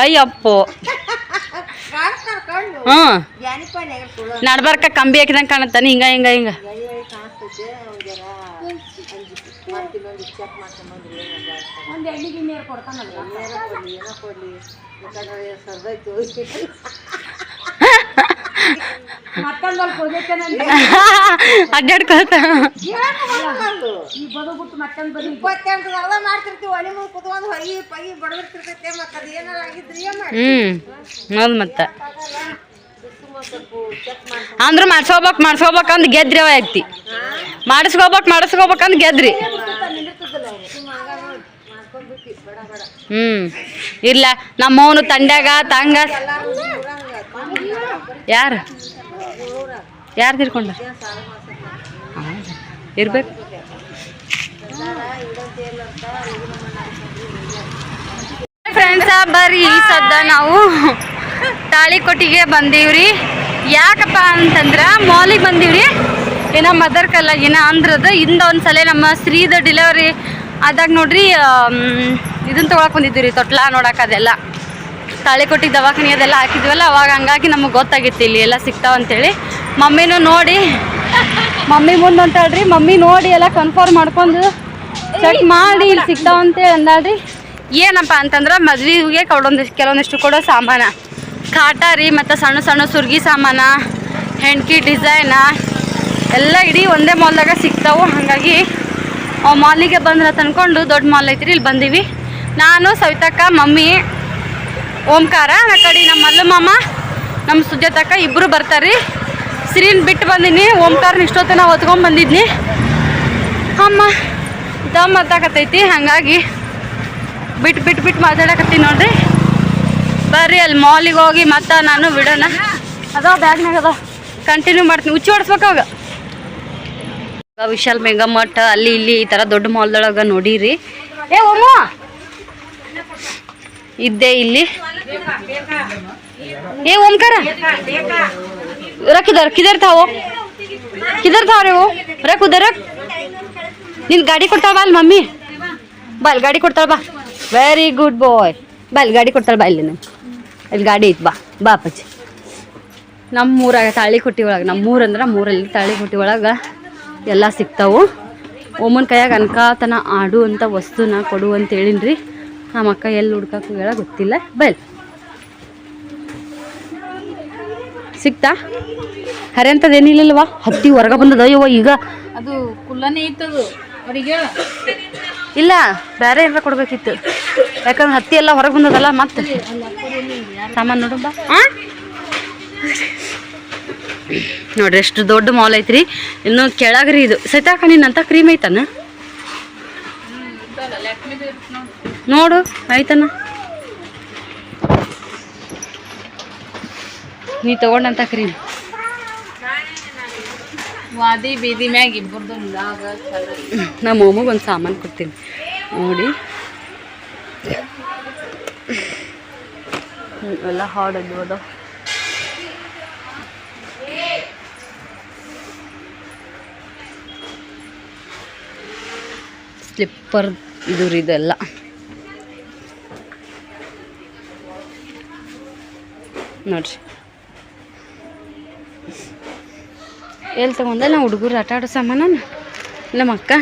ಅಯ್ಯಪ್ಪೋ. ಹ್ಮ್ ನಡ್ಬರ್ಕ ಕಂಬಿ ಹಾಕಿದಂಗೆ ಕಾಣತ್ತಾನೆ ಹಿಂಗ ಹಿಂಗ ಹಿಂಗ. ಅಡ್ಡಾಡ್ಕೊತ ಹ್ಮ್ ಹೌದು ಮತ್ತೆ. ಅಂದ್ರ ಮಾಡ್ಸ್ಕೋಬೇಕ್ ಮಾಡ್ಸ್ಕೋಬೇಕಂದ್ ಗೆದ್ರಿ ಅವ ಐತಿ ಮಾಡಿಸ್ಕೋಬೇಕು ಮಾಡಿಸ್ಕೋಬೇಕಂದ್ ಗೆದ್ರಿ. ಹ್ಮ್ ಇಲ್ಲ ನಮ್ಮವನು ತಂಡ್ಯಾಗ ತಂಗ. ಯಾರು? ಯಾರು ತಿರ್ಕೊಂಡ ಇರ್ಬೇಕು. ಫ್ರೆಂಡ್ಸ ಬರ್ರಿ, ಈ ಸದ್ದ ನಾವು ತಾಳಿಕೊಟ್ಟಿಗೆ ಬಂದೀವ್ರಿ. ಯಾಕಪ್ಪ ಅಂತಂದ್ರೆ ಮಾಲಿಗೆ ಬಂದೀವ್ರಿ. ಏನೋ ಮದರ್ ಕಲ್ಲಾಗಿನ ಅಂದ್ರದ ಇಂದ ಒಂದ್ಸಲ ನಮ್ಮ ಸ್ತ್ರೀದ ಡೆಲಿವರಿ ಆದಾಗ ನೋಡ್ರಿ ಇದನ್ನ ತೊಗೊಳಕ್ ಬಂದಿದ್ದೀವಿ ರೀ ತೊಟ್ಲ ನೋಡಕ್ಕೆ ಅದೆಲ್ಲ. ತಾಳಿಕೊಟ್ಟಿ ದವಾಖಾನೆ ಅದೆಲ್ಲ ಹಾಕಿದ್ವಲ್ಲ, ಅವಾಗ ಹಂಗಾಗಿ ನಮಗೆ ಗೊತ್ತಾಗಿತ್ತು ಇಲ್ಲಿ ಎಲ್ಲ ಸಿಗ್ತಾವ ಅಂತೇಳಿ. ಮಮ್ಮಿನೂ ನೋಡಿ, ಮಮ್ಮಿ ಮುಂದೆ ಹೊಂಟಾಳ್ರಿ, ಮಮ್ಮಿ ನೋಡಿ ಎಲ್ಲ ಕನ್ಫರ್ಮ್ ಮಾಡ್ಕೊಂಡು ಚೆಕ್ ಮಾಡಿ ಇಲ್ಲಿ ಸಿಗ್ತಾವ ಅಂತೇಳಿ ಅಂದಾಳ್ರಿ. ಏನಪ್ಪ ಅಂತಂದ್ರೆ ಮದ್ವೆಗೆ ಕೊಡೊಂದಿಷ್ಟು ಕೆಲವೊಂದಿಷ್ಟು ಕೊಡೋ ಸಾಮಾನ. ಕಾಟ ರೀ, ಮತ್ತು ಸಣ್ಣ ಸಣ್ಣ ಸುರ್ಗಿ ಸಾಮಾನ, ಹೆಣ್ಕಿ ಡಿಸೈನ, ಎಲ್ಲ ಇಡೀ ಒಂದೇ ಮಾಲ್ದಾಗ ಸಿಗ್ತಾವೆ. ಹಾಗಾಗಿ ಆ ಮಾಲಿಗೆ ಬಂದ್ರೆ ತಂದ್ಕೊಂಡು ದೊಡ್ಡ ಮಾಲ್ ಐತ್ರಿ, ಇಲ್ಲಿ ಬಂದೀವಿ. ನಾನು, ಸವಿತಕ್ಕ, ಮಮ್ಮಿ ಓಂಕಾರ, ಆ ಕಡೆ ನಮ್ಮ ಮಲ್ಲು ಮಾಮ ನಮ್ಮ ಸುಜಾತಕ್ಕ ಇಬ್ಬರು ಬರ್ತಾರೆ ಸಿರಿನ್ ಬಿಟ್ಟು ಬಂದೀನಿ, ಓಂಕಾರನ ಇಷ್ಟೊತ್ತನ ಹೊತ್ಕೊಂಡ್ ಬಂದಿದ್ನಿ. ಅಮ್ಮ, ದಮ್ ಮಾತಾಕತ್ತೈತಿ ಹಾಗಾಗಿ ಬಿಟ್ಟು ಬಿಟ್ಟು ಬಿಟ್ಟು ಮಾತಾಡಕತ್ತೀನಿ ನೋಡ್ರಿ. ಬರ್ರಿ, ಅಲ್ಲಿ ಮಾಲಿಗೆ ಹೋಗಿ ಮತ್ತೆ ನಾನು ಬಿಡೋಣ. ಅದೋ ಬ್ಯಾಗ್ನಾಗ ಅದ. ಕಂಟಿನ್ಯೂ ಮಾಡ್ತೀನಿ ಉಚ್ಚಿ ಹೊಡ್ಸ್ಬೇಕಾಗ ವಿಶಾಲ್ ಮೆಗಾ ಮಠ, ಅಲ್ಲಿ ಇಲ್ಲಿ ಈ ಥರ ದೊಡ್ಡ ಮಾಲ್ದೊಳಗೆ ನೋಡಿರಿ. ಏ, ಒಮ್ಮ. ಇದ್ದೆ ಇಲ್ಲಿ. ಏ, ಓಂಕಾರ. ರಕ್ಕಿದಾರ, ಕಿದರ್ ಕಿದರ್ ತಾವು? ಕಿದರ್ ತಾವ್ ರೀವು ರಕ್ ಉದರಕ್ ನಿನ್ ಗಾಡಿ ಕೊಡ್ತಾವ ಅಲ್ ಮಮ್ಮಿ. ಬಲ್ ಗಾಡಿ ಕೊಡ್ತಾಳ ಬಾ. ವೆರಿ ಗುಡ್ ಬಾಯ್ ಬಲ್ ಗಾಡಿ ಕೊಡ್ತಾಳ ಬಾ, ಇಲ್ಲಿ ಇಲ್ಲಿ ಗಾಡಿ ಐತ್, ಬಾ. ಬಾ, ಅಪ್ಪಾಜಿ. ನಮ್ಮೂರಾಗ ತಾಳಿಕೊಟ್ಟಿ ಒಳಗೆ, ನಮ್ಮೂರು ಅಂದ್ರೆ ಮೂರಲ್ಲಿ ತಾಳಿಕೊಟ್ಟಿ ಒಳಗೆ ಎಲ್ಲ ಸಿಗ್ತಾವು. ಒಮ್ಮನ ಕೈಯಾಗ ಅನ್ಕಾತನ ಆಡುವಂಥ ವಸ್ತುನ ಕೊಡು ಅಂತ ಹೇಳಿನ್ರಿ. ನಮ್ಮ ಮಕ್ಕ ಎಲ್ಲಿ ಹುಡ್ಕಕ್ಕೆ ಹೋಗ್ಯಾಳ ಗೊತ್ತಿಲ್ಲ. ಬಲ್. ಸಿಕ್ತಾ? ಹರೆ ಅಂತದೇನಿಲ್ಲಲ್ವಾ ಹತ್ತಿ ಹೊರಗೆ ಬಂದದ. ಯವ್ವ ಈಗ. ಅದು ಕುಲ್ಲನೇ ಇತ್ತದು ಅವರಿಗೆ ಇಲ್ಲ ಬೇರೆ ಏನಾರ ಕೊಡ್ಬೇಕಿತ್ತು. ಯಾಕಂದ್ರೆ ಹತ್ತಿ ಎಲ್ಲ ಹೊರಗೆ ಬಂದದಲ್ಲ ಮತ್ತೆ. ಸಾಮಾನು ನೋಡು ಬಾ. ಆ? ನೋಡ್ರಿ ಎಷ್ಟು ದೊಡ್ಡ ಮಾಲ್ ಐತ್ರಿ. ಇನ್ನು ಕೆಳಗ್ರಿ ಇದು. ಸೈತಾಕ ಕ್ರೀಮ್ ಐತನ? ನೋಡು ಆಯ್ತನ? ನೀ ತಗೊಂಡಂತ ಕ್ರೀಮ್ ವಾದಿ ಬೀದಿ ಮ್ಯಾಗ ಇಬ್ಬರದು ನಮ್ಮ ಮಮ್ಮಗೆ ಒಂದು ಸಾಮಾನು ಕೊಡ್ತೀನಿ. ನೋಡಿ. ಎಲ್ಲ ಹಾಡದು ಅದ. ಸ್ಲಿಪ್ಪರ್ ಇದು ಇದೆಲ್ಲ. ನೋಡ್ರಿ. ಎಲ್ಲಿ ತಗೊಂಡ? ನಾ ಹುಡುಗರು ಆಟ ಆಡೋ ಸಾಮಾನ ನಮ್ಮ ಅಕ್ಕ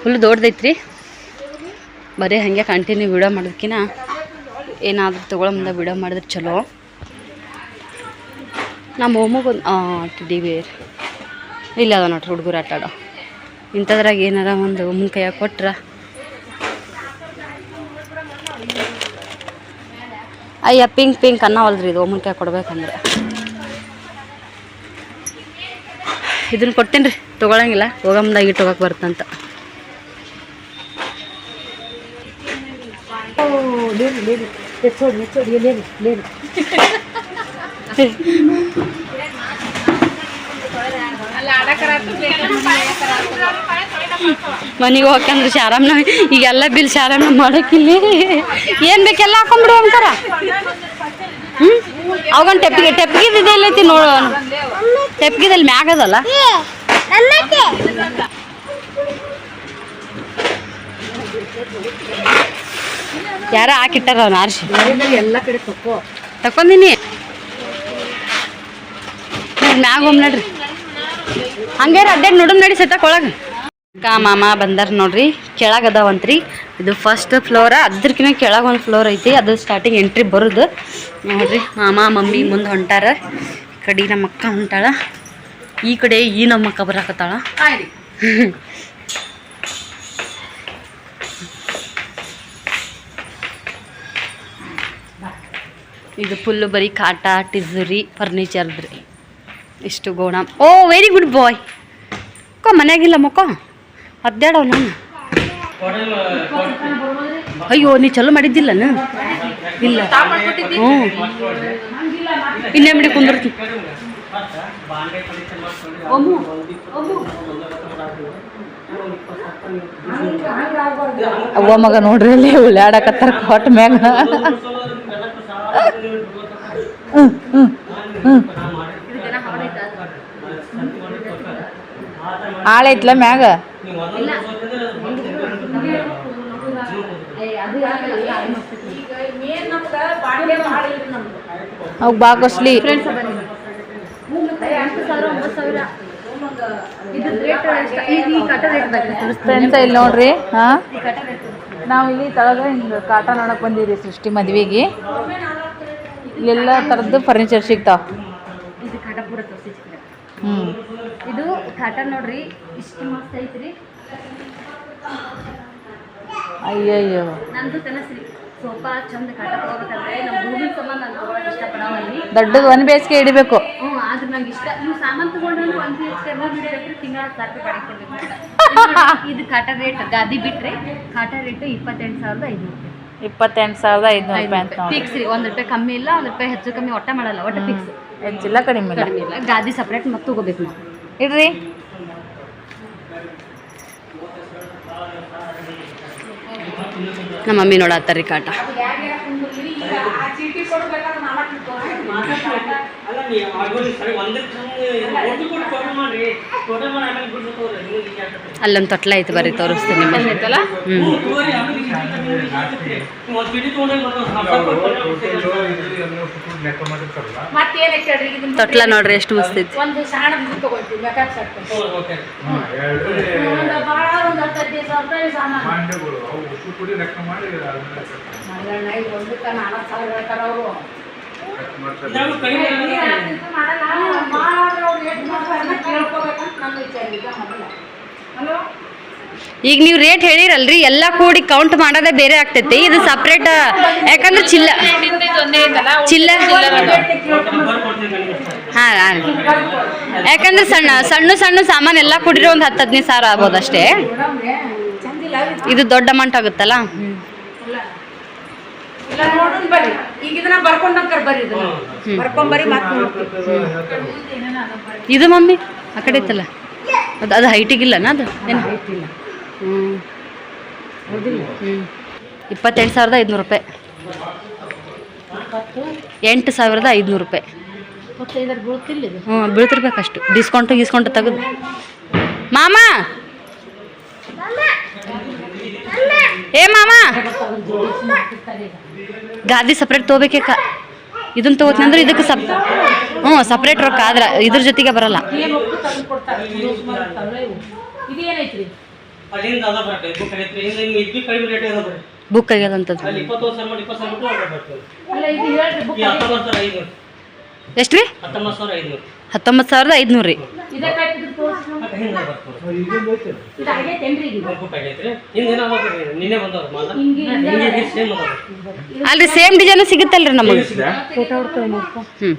ಫುಲ್ ದೊಡ್ಡದೈತ್ರಿ. ಬರೀ ಹಾಗೆ ಕಂಟಿನ್ಯೂ ವಿಡಿಯೋ ಮಾಡೋದಕ್ಕಿಂತ ಏನಾದರೂ ತೊಗೊಳಂದ ವಿಡಿಯೋ ಮಾಡಿದ್ರೆ ಚಲೋ. ನಮ್ಮ ಮೊಮ್ಮಗೊಂದು ಟಿಡಿ ಬೇರ್ ಇಲ್ಲ ಅದ ನೋಡ್ರಿ, ಹುಡುಗರು ಆಟ ಆಡೋ. ಇಂಥದ್ರಾಗ ಏನಾರ ಒಂದು ಮುಂಕೈಯಾಗಿ ಕೈಯಾಗ ಕೊಟ್ರ ಅಯ್ಯ ಪಿಂಕ್ ಪಿಂಕ್ ಅನ್ನವಲ್ರಿ ಇದು ಒಮ್ಮನ್ಕಾಯಿ ಕೊಡ್ಬೇಕಂದ್ರೆ. ಇದನ್ನ ಕೊಡ್ತೀನಿ ರೀ ತೊಗೊಳಂಗಿಲ್ಲ ಹೋಗಮ್ದಾಗ ಇಟ್ಟು ಹೋಗಕ್ಕೆ ಬರ್ತಂತ ಅಲ್ಲ ಮನೆಗೆ ಹೋಗ್ಕಂದ್ರೆ ಶಾರಮ್ನ ಈಗೆಲ್ಲ ಬಿಲ್ ಶಾರಾಮ್ನ ಮಾಡೋಕ್ಕಿಲ್ಲಿ ಏನು ಬೇಕೆಲ್ಲ ಹಾಕೊಂಡ್ಬಿಡು ಅಂತಾರ? ಹ್ಞೂ ಅವಾಗೊಂದು ಟೆಪ್ಪಿಗೆ ಟೆಪ್ಪಿಗೆ ಎಲ್ಲೈತಿ ನೋಡು ಟೆಪ್ಗಿದಲ್ಲಿ ಮ್ಯಾಗ ಅದಲ್ಲ? ಯಾರ ಹಾಕಿಟ್ಟಾರ ಅವ್ನು ಆರ್ಸಿ. ಎಲ್ಲ ಕಡೆ ತಕೋ ತಕೊಂದಿನಿ ಮ್ಯಾಗ ಹೋಮ್ ನಡ್ರಿ. ಹಂಗೆ ಅಡ್ಡಾಡಿ ನೋಡಮ್ ನಡಿ ಸೆತಕ್ ಒಳಗೆ. ಅಕ್ಕ ಮಾಮ ಬಂದಾರ ನೋಡ್ರಿ. ಕೆಳಗೆ ಅದಾವಂತ್ರಿ. ಇದು ಫಸ್ಟ್ ಫ್ಲೋರ ಅದ್ರಕಿನ ಕೆಳಗೆ ಒಂದು ಫ್ಲೋರ್ ಐತಿ. ಅದು ಸ್ಟಾರ್ಟಿಂಗ್ ಎಂಟ್ರಿ ಬರುದು. ನೋಡ್ರಿ ಮಾಮ ಮಮ್ಮಿ ಮುಂದೆ ಹೊಂಟಾರ. ಈ ಕಡೆ ನಮ್ಮ ಅಕ್ಕ ಹೊಂಟಾಳ. ಈ ಕಡೆ ಈ ನಮ್ಮ ಅಕ್ಕ ಬರಾಕತ್ತಾಳ ಇದು ಫುಲ್ಲು ಬರೀ ಕಾಟ ಟಿಜುರಿ ಫರ್ನಿಚರ್ದ್ರಿ ಇಷ್ಟು ಗೋಣ. ಓ ವೆರಿ ಗುಡ್ ಬಾಯ್ ಅಕ್ಕ ಮನೆಯಾಗಿಲ್ಲ ಮಕ್ಕೋ ಅದ್ದಾಡವ್ ನಾನು ಅಯ್ಯೋ ನೀ ಚಲೋ ಮಾಡಿದ್ದಿಲ್ಲನ ಇಲ್ಲ. ಹ್ಞೂ ಇನ್ನೇ ಬಿಡಿ ಕುಂದಿರ್ತಿ. ಅವ್ವ ಮಗ ನೋಡ್ರಿ ಅಲ್ಲಿ ಉಳ್ಳಾಡಕತ್ತಾರ ಕೊಟ್ಟ ಮ್ಯಾಗ. ಆಳೈತ್ಲ ಮ್ಯಾಗ? ಅವ್ ಬಾ ಕಾಸ್ಟ್ಲಿ ಫ್ರೆಂಡ್ಸ್ ಇಲ್ಲಿ ನೋಡ್ರಿ ಹಾ? ನಾವು ಇಲ್ಲಿ ತಳಗ ಹಿಂಗ ಕಾಟ ನೋಡಕ್ ಬಂದೀವಿ ಸೃಷ್ಟಿ ಮದ್ವಿಗೆ. ಇಲ್ಲೆಲ್ಲ ಥರದ್ದು ಫರ್ನಿಚರ್ ಸಿಗ್ತಾವ. ಇದು ಕಾಟ ಹ್ಮ್ ಇದು ಕಾಟ ನೋಡ್ರಿ ಇಷ್ಟು ಮಸ್ತ್ ಐತ್ರಿ. ಅಯ್ಯಯ್ಯೋ. ನಂದು ಕನಸ್ರಿ. ಸೋಫಾ ಚಂದ ಕಾಟ ತಗೋಬೇಕಂದ್ರೆ ನಮ್ಮ ಭೂಮಿ ಸಮಾನ ನಾನು ತಗೊಳಕ್ ಇಷ್ಟಪಡವಲ್ಲಿ ದೊಡ್ಡದು ಒಂದ್ ಬೇಸಿಗೆ ಹಿಡಿಬೇಕು. ಹ್ಞೂ ಆದ್ರೆ ನಂಗೆ ಇಷ್ಟ. ನೀವು ಸಾಮಾನು ತಗೊಂಡ್ರೆ ಒಂದು ಬಿ ಎಚ್ ಎರಡು ಬಿಡ್ಬೇಕು ತಿಂಗಳ ಹತ್ತು ರೂಪಾಯಿ ಬಾಡಿಗೆ ಇದು ಕಾಟ ರೇಟ್ ಗಾದಿ ಬಿಟ್ರೆ ಕಾಟ ರೇಟ್ ಇಪ್ಪತ್ತೆಂಟು ಸಾವಿರದ ಐನೂರು ರೂಪಾಯಿ. ಇಪ್ಪತ್ತೆಂಟು ಸಾವಿರದ ಐದುನೂರು ರೂಪಾಯಿ ಅಂತ ಫಿಕ್ಸ್ ರೀ ಒಂದು ರೂಪಾಯಿ ಕಮ್ಮಿ ಇಲ್ಲ ಒಂದು ರೂಪಾಯಿ ಹೆಚ್ಚು ಕಮ್ಮಿ ಒಟ್ಟ ಮಾಡಲ್ಲ ಒಟ್ಟು ಫಿಕ್ಸ್ ಹೆಚ್ಚಿಲ್ಲ ಕಡಿಮೆ ಇಲ್ಲ? ಕಡಿಮೆ ಇಲ್ಲ. ಗಾದಿ ಸಪ್ರೇಟ್ ಮತ್ತೆ ತಗೋಬೇಕು ನಾವು. ಇಡ್ರಿ. ನಮ್ಮ ಮಮ್ಮಿ ನೋಡತ್ತಾರ್ರಿ ಕಾಟ. ಅಲ್ಲೊಂದು ತೊಟ್ಲ ಐತೆ ಬರ್ರಿ ತೋರಿಸ್ತೀನಿ ನಿಮಗೆ. ಹ್ಞೂ ಮತ್ತೇನಕ್ಕೆ ಹೇಳ್ರಿ ಇದನ್ನ ತೊಟ್ಲ ನೋಡ್ರಿ ಎಷ್ಟು ಮುಸ್ತೈತಿ ಒಂದು ಸಣ್ಣದು ತಗೊಳ್ತೀವಿ ಒಂದು ಭಾಳ ಒಂದು ಹತ್ತು ಹದಿನೈದು ಸಾವಿರ ರೂಪಾಯಿ ಸಾಮಾನು ಮಲ್ಲಣ್ಣ ಇದು ಒಂದಕ್ಕೆ ನಾಲ್ಕು ಸಾವಿರ ಹೇಳ್ತಾರ ಅವರು. ಈಗ ಮೊದಲ ಹಲೋ ಈಗ ನೀವು ರೇಟ್ ಹೇಳಿರಲ್ರಿ ಎಲ್ಲ ಕೂಡಿ ಕೌಂಟ್ ಮಾಡೋದೇ ಬೇರೆ ಆಗ್ತೈತಿ. ಇದು ಸಪ್ರೇಟ್ ಯಾಕಂದ್ರೆ ಚಿಲ್ಲ ಚಿಲ್ಲ ಹಾಂ ಹಾಂ ಯಾಕಂದ್ರೆ ಸಣ್ಣ ಸಣ್ಣ ಸಣ್ಣ ಸಾಮಾನು ಎಲ್ಲ ಕೂಡಿರೋ ಒಂದು ಹತ್ತು ಹದಿನೈದು ಸಾವಿರ ಆಗ್ಬೋದು ಅಷ್ಟೇ ಇದು ದೊಡ್ಡ ಅಮೌಂಟ್ ಆಗುತ್ತಲ್ಲ? ನೋಡೋಣ ಬರ್ರಿ ಈಗ ಇದನ್ನ ಬರ್ಕೊಂಡಂಕರ್ ಬರ್ರಿ ಇದನ್ನ. ಬರ್ಕೊಂಡ್ ಬರ್ರಿ ಮತ್ತೆ ನೋಡ್ತೀವಿ ಇದು ಮಮ್ಮಿ ಆ ಕಡೆ ಇತ್ತಲ್ಲ ಅದು ಅದು ಹೈಟಿಗಿಲ್ಲನಾ ಅದು? ಏನು? ಹ್ಞೂ ಹ್ಞೂ ಇಪ್ಪತ್ತೆಂಟು ಸಾವಿರದ ಐದುನೂರು ರೂಪಾಯಿ. ಎಂಟು ಸಾವಿರದ ಐದುನೂರು ರೂಪಾಯಿ. ಹ್ಞೂ ಬೀಳ್ತಿರ್ಬೇಕಷ್ಟು. ಡಿಸ್ಕೌಂಟು ಗೀಸ್ಕೌಂಟು ತೆಗೆದು. ಮಾಮ! ಏ ಮಾಮ. ಗಾದಿ ಸಪ್ರೇಟ್ ತೊಗೋಬೇಕೇಕ ಇದನ್ನ ತಗೋತಂದ್ರೆ ಇದಕ್ಕೆ ಸಪ್ ಹ್ಞೂ ಸಪ್ರೇಟ್ ರೊಕ್ಕ ಆದ್ರೆ ಇದ್ರ ಜೊತೆಗೆ ಬರಲ್ಲ. ಬುಕ್ ಆಗ್ಯದಂಥದ್ದು ಎಷ್ಟು ರೀ ಹತ್ತೊಂಬತ್ತು ಸಾವಿರದ ಐದುನೂರು ರೀ. ಅಲ್ರಿ ಸೇಮ್ ಡಿಸೈನು ಸಿಗುತ್ತಲ್ರಿ ನಮಗೆ. ಹ್ಞೂ